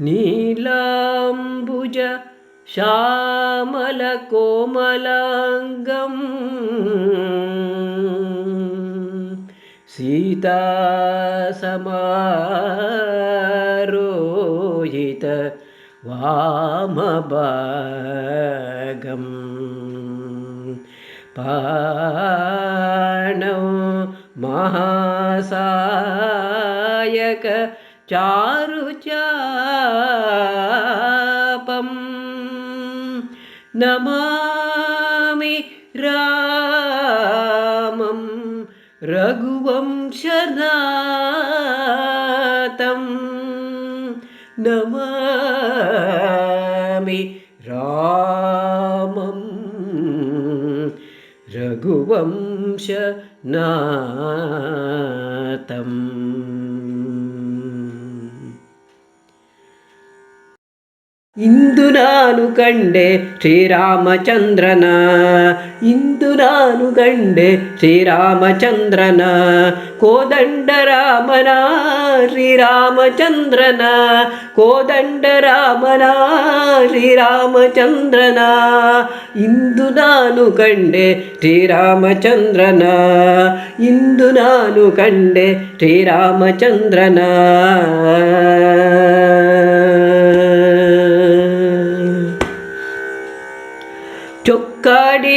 നീലാംബുജ ശ്യാമലകോമലാംഗം സീതാസമാരോഹിത വാമഭാഗം. പാണ മഹാസായക ചാരുചാപം നമാമി രാമം രഘുവംശനാഥം. നമാമി രാമം രഘുവംശനാഥം. ಇಂದು ನಾನು ಕಂಡೆ ಶ್ರೀರಾಮಚಂದ್ರನ ಇಂದು ನಾನು ಕಂಡೆ ಶ್ರೀರಾಮಚಂದ್ರನ ಕೋದಂಡ ರಾಮನ ಶ್ರೀರಾಮಚಂದ್ರನ ಕೋದಂಡ ರಾಮನ ಶ್ರೀರಾಮಚಂದ್ರನ ಇಂದು ನಾನು ಕಂಡೆ ಶ್ರೀರಾಮಚಂದ್ರನ ಇಂದು ನಾನು ಕಂಡೆ ಶ್ರೀರಾಮಚಂದ್ರನ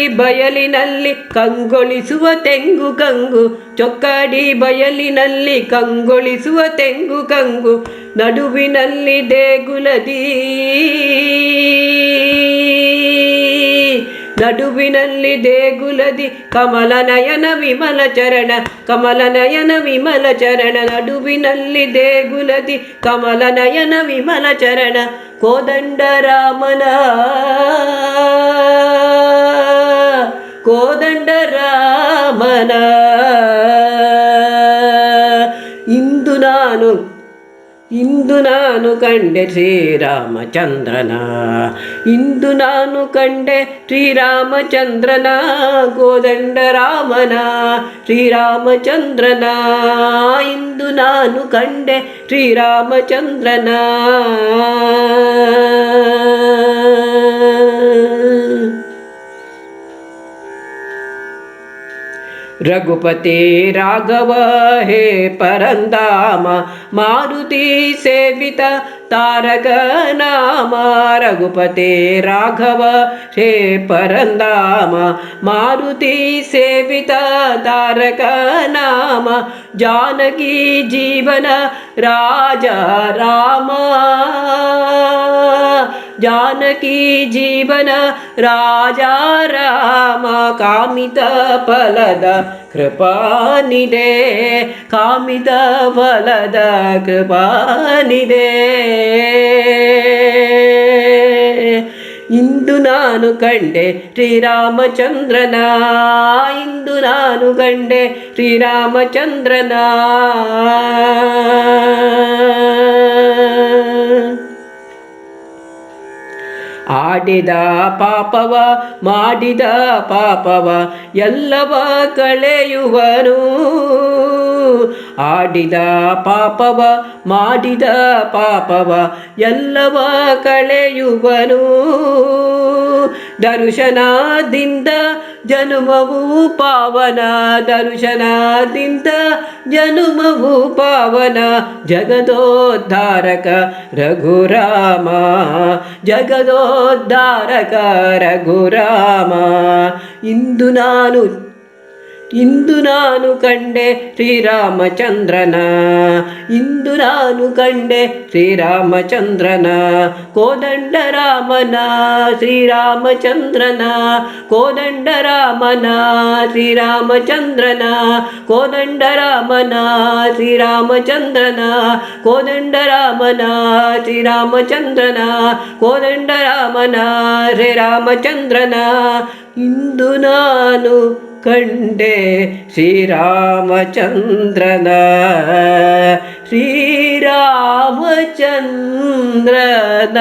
ಬಯಲಿನಲ್ಲಿ ಕಂಗೊಳಿಸುವ ತೆಂಗು ಕಂಗು ಚೊಕ್ಕಡಿ ಬಯಲಿನಲ್ಲಿ ಕಂಗೊಳಿಸುವ ತೆಂಗು ಕಂಗು ನಡುವಿನಲ್ಲಿ ದೇಗುಲದಿ ನಡುವಿನಲ್ಲಿ ದೇಗುಲದಿ ಕಮಲ ನಯನ ವಿಮಲ ಚರಣ ಕಮಲ ನಯನ ವಿಮಲ ಚರಣ, ನಡುವಿನಲ್ಲಿ ದೇಗುಲದಿ ಕಮಲ ನಯನ ವಿಮಲ ಚರಣ ಕೋದಂಡ ರಾಮನ ಕೋದಂಡ ರಾಮನ ಇಂದು ನಾನು ಇಂದು ನಾನು ಕಂಡೆ ಶ್ರೀರಾಮಚಂದ್ರನ ಇಂದು ನಾನು ಕಂಡೆ ಶ್ರೀರಾಮಚಂದ್ರನ ಕೋದಂಡ ರಾಮನ ಶ್ರೀರಾಮಚಂದ್ರನ ಇಂದು ನಾನು ಕಂಡೆ ಶ್ರೀರಾಮಚಂದ್ರನ रघुपते राघव हे परन्दाम मारुति सेवित तारक नाम। रघुपते राघव हे परन्दाम मारुति सेवित तारक नाम। जानकी जीवन राजा राम। ಜಾನಕಿ ಜೀವನ ರಾಜ ರಾಮ ಕಾಮಿತ ಫಲದ ಕೃಪಾನಿದೆ ಕಾಮಿತ ಫಲದ ಕೃಪಾನಿದೆ ಇಂದು ನಾನು ಕಂಡೆ ಶ್ರೀರಾಮಚಂದ್ರನ ಇಂದು ನಾನು ಕಂಡೆ ಶ್ರೀರಾಮಚಂದ್ರನ ಆಡಿದ ಪಾಪವ ಮಾಡಿದ ಪಾಪವ ಎಲ್ಲವ ಕಳೆಯುವನು. ಆಡಿದ ಪಾಪವ ಮಾಡಿದ ಪಾಪವ ಎಲ್ಲವ ಕಳೆಯುವನು. ದರ್ಶನದಿಂದ ಜನುಮವು ಪಾವನ ದರ್ಶನದಿಂದ ಜನುಮವು ಪಾವನ ಜಗದೋದ್ಧಾರಕ ರಘುರಾಮ ಜಗದೋದ್ಧಾರಕ ರಘುರಾಮ ಇಂದು ನಾನು ಇಂದು ನಾನು ಕಂಡೆ ಶ್ರೀರಾಮಚಂದ್ರನ ಇಂದು ನಾನು ಕಂಡೆ ಶ್ರೀರಾಮಚಂದ್ರನ ಕೋದಂಡ ರಾಮನ ಶ್ರೀರಾಮಚಂದ್ರನ ಕೋದಂಡ ರಾಮನ ಶ್ರೀರಾಮಚಂದ್ರನ ಕೋದಂಡ ರಾಮನ ಶ್ರೀರಾಮಚಂದ್ರನ ಕೋದಂಡ ರಾಮನ ಶ್ರೀರಾಮಚಂದ್ರನ ಕೋದಂಡ ರಾಮನ ಶ್ರೀರಾಮಚಂದ್ರನ ಇಂದು ನಾನು ಕಂಡೆ ಶ್ರೀರಾಮಚಂದ್ರನ ಶ್ರೀರಾಮಚಂದ್ರನ